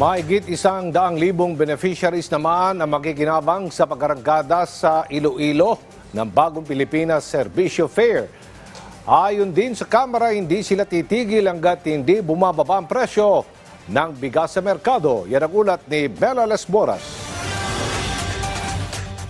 Mahigit isang daang libong beneficiaries naman ang makikinabang sa pagkarangkada sa Iloilo ng Bagong Pilipinas Servisyo Fair. Ayon din sa Kamara, hindi sila titigil hanggat hindi bumababa ang presyo ng bigas sa merkado. Yan ang ulat ni Bella Las Boras.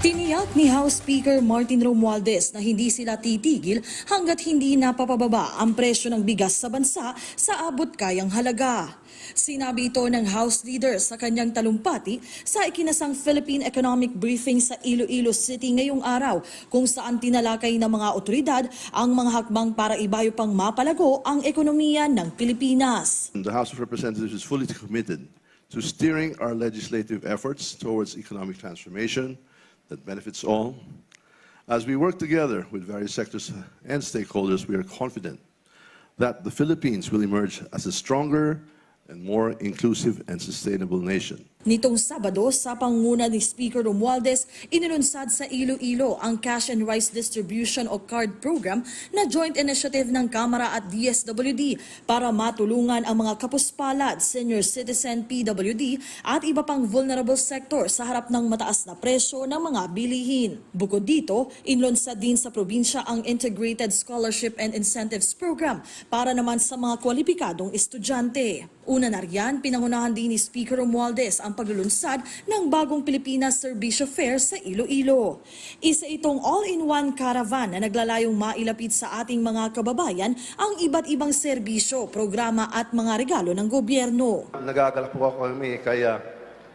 Tiniyak ni House Speaker Martin Romualdez na hindi sila titigil hanggat hindi napapababa ang presyo ng bigas sa bansa sa abot kayang halaga. Sinabi ito ng House Leader sa kanyang talumpati sa ikinasang Philippine Economic Briefing sa Iloilo City ngayong araw kung saan tinalakay ng mga otoridad ang mga hakbang para ibayo pang mapalago ang ekonomiya ng Pilipinas. The House of Representatives is fully committed to steering our legislative efforts towards economic transformation that benefits all. As we work together with various sectors and stakeholders, we are confident that the Philippines will emerge as a stronger and more inclusive and sustainable nation. Nitong Sabado, sa panguna ni Speaker Romualdez, inilunsad sa Iloilo ang Cash and Rice Distribution o CARD program na joint initiative ng Kamara at DSWD para matulungan ang mga kapuspalad, senior citizen PWD at iba pang vulnerable sector sa harap ng mataas na presyo ng mga bilihin. Bukod dito, inlunsad din sa probinsya ang Integrated Scholarship and Incentives Program para naman sa mga kwalipikadong estudyante. Una na riyan, pinangunahan din ni Speaker Romualdez ang paglulunsad ng bagong Pilipinas Servicio Fair sa Iloilo. Isa itong all-in-one caravan na naglalayong mailapit sa ating mga kababayan ang iba't ibang serbisyo, programa at mga regalo ng gobyerno. Nagagalak po ako kami, kaya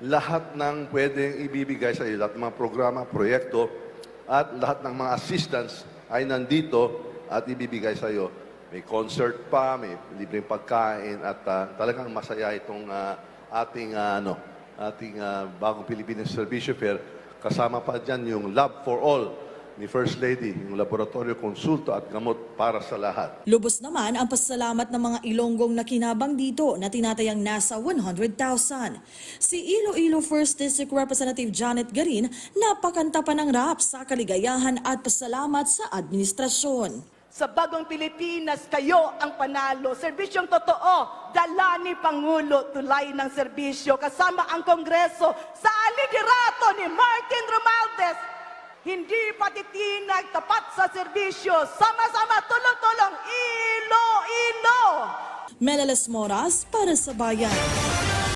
lahat ng pwedeng ibibigay sa iyo, lahat ng mga programa, proyekto, at lahat ng mga assistance ay nandito at ibibigay sa iyo. May concert pa, may libreng pagkain, at ah, talagang masaya itong ah, ating ah, ano, ating ah, bagong Pilipinas Servicio Fair. Kasama pa dyan yung Love for All ni First Lady, yung laboratorio konsulto at gamot para sa lahat. Lubos naman ang pasalamat ng mga Ilonggong na kinabang dito na tinatayang nasa 100,000. Si Iloilo 1st District Representative Janet Garin napakanta pa ng rap sa kaligayahan at pasalamat sa administrasyon. Sa bagong Pilipinas, kayo ang panalo. Serbisyong totoo, dala ni Pangulo, tulay ng serbisyo, kasama ang Kongreso sa alidirato ni Martin Romualdez. Hindi patitinag, tapat sa serbisyo, sama-sama tulong-tulong, ilo-ilo. Melalas Moras para sa Bayan.